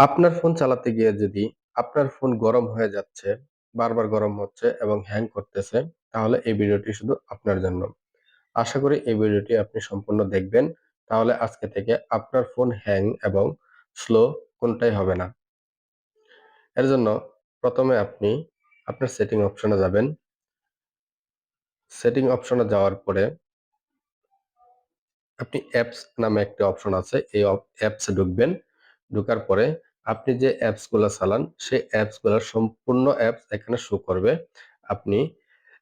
আপনার ফোন চালাতে গিয়ে যদি আপনার ফোন গরম হয়ে যাচ্ছে, বারবার গরম হচ্ছে এবং হ্যাং করতেছে, তাহলে এই ভিডিওটি শুধু আপনার জন্য। আশা করি এই ভিডিওটি আপনি সম্পূর্ণ দেখবেন। তাহলে আজকে থেকে আপনার ফোন হ্যাং এবং স্লো কোনটাই হবে না। এর জন্য প্রথমে আপনি আপনার সেটিং অপশনে যাবেন। সেটিং অপশনে যাওয়ার পরে আপনি অ্যাপস নামে একটি অপশন আছে। এই অ্যাপসে ঢুকবেন। ঢুকার পরে আপনি যে অ্যাপসগুলা চালান, সেই অ্যাপসগুলার সম্পূর্ণ অ্যাপস এখানে শো করবে। আপনি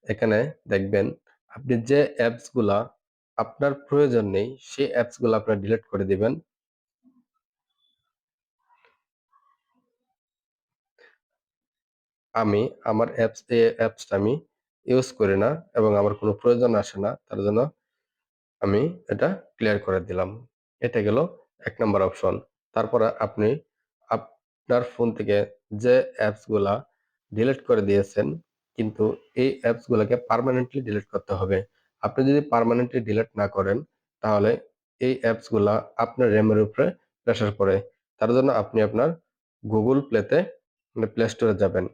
এখানে দেখবেন, আপনি যে অ্যাপসগুলা আপনার প্রয়োজন নেই, সেই অ্যাপসগুলা আপনারা ডিলিট করে দিবেন। আমি, আমার অ্যাপস অ্যাপসটা আমি ইউজ করি না এবং আমার কোনো প্রয়োজন আসে না। তার জন্য আমি এটা ক্লিয়ার করে দিলাম। এটা গেল এক নম্বর অপশন। তারপরে আপনি আপনার ফোন থেকে যে অ্যাপসগুলা ডিলিট করে দিয়েছেন, কিন্তু এই অ্যাপসগুলাকে পার্মানেন্টলি ডিলিট করতে হবে। আপনি যদি পার্মানেন্টলি ডিলিট না করেন, তাহলে এই অ্যাপসগুলা আপনার র‍্যামের উপরে প্রেশার পড়ে। তার জন্য আপনি আপনার গুগল প্লেতে মানে Store এ যাবেন।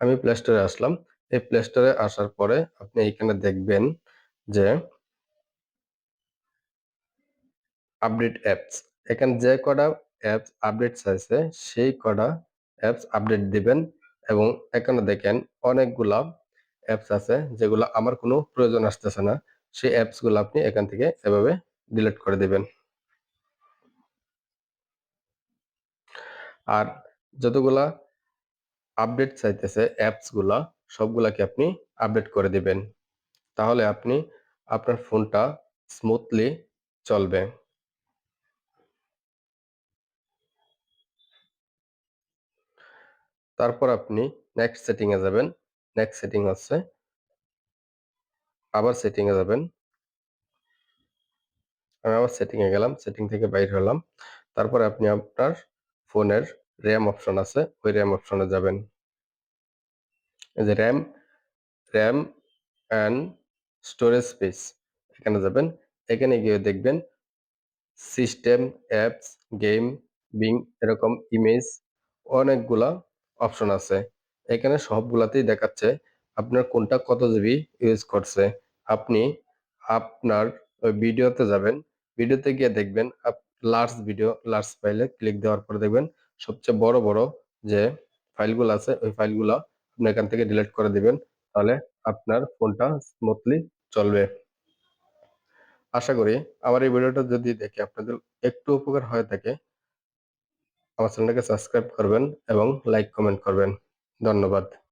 আমি প্লে স্টোরে আসলাম। এই প্লে স্টোরে আসার পরে আপনি এখানে দেখবেন যে আপডেট অ্যাপস। এখানে যে কটা অ্যাপস আপডেট চাইছে, সেই কটা অ্যাপস আপডেট দিবেন এবং এখানে দেখেন অনেকগুলা অ্যাপস আছে যেগুলো আমার কোনো প্রয়োজন আসতেছে না। সেই অ্যাপসগুলো আপনি এখান থেকে এভাবে ডিলিট করে দিবেন। আর যতগুলা আপডেট চাইতেছে অ্যাপসগুলা সবগুলাকে আপনি আপডেট করে দিবেন। তাহলে আপনি আপনার ফোনটা স্মুথলি চলবে। তারপর আপনি নেক্সট সেটিং এ যাবেন। নেক্সট সেটিং হচ্ছে আবার সেটিং এ যাবেন। আমি আবার সেটিং এ গেলাম। সেটিং থেকে বাইর হলাম। তারপরে আপনি আপনার ফোনের র্যাম অপশন আছে, ওই র্যাম অপশনে যাবেন। এই যে RAM RAM and storage space এখানে যাবেন। এখানে গিয়ে দেখবেন সিস্টেম, অ্যাপস, গেম, বিং এরকম ইমেজ অনেকগুলা অপশন আছে। এখানে সবগুলাতেই দেখাচ্ছে আপনার কোনটা কত জিবি ইউজ করছে। আপনি আপনার ভিডিওতে যাবেন। ভিডিওতে গিয়ে দেখবেন লার্জ ভিডিও, লার্জ ফাইলে ক্লিক দেওয়ার পরে দেখবেন সবচেয়ে বড়, বড় যে ফাইলগুলো আছে ওই ফাইলগুলা আপনি এখান থেকে ডিলিট করে দিবেন। তাহলে আপনার ফোনটা স্মুথলি চলবে। আশা করি আমার এই ভিডিওটা যদি দেখে আপনাদের একটু উপকার হয়ে থাকে আমার চ্যানেলটাকে সাবস্ক্রাইব করবেন এবং লাইক কমেন্ট করবেন। ধন্যবাদ।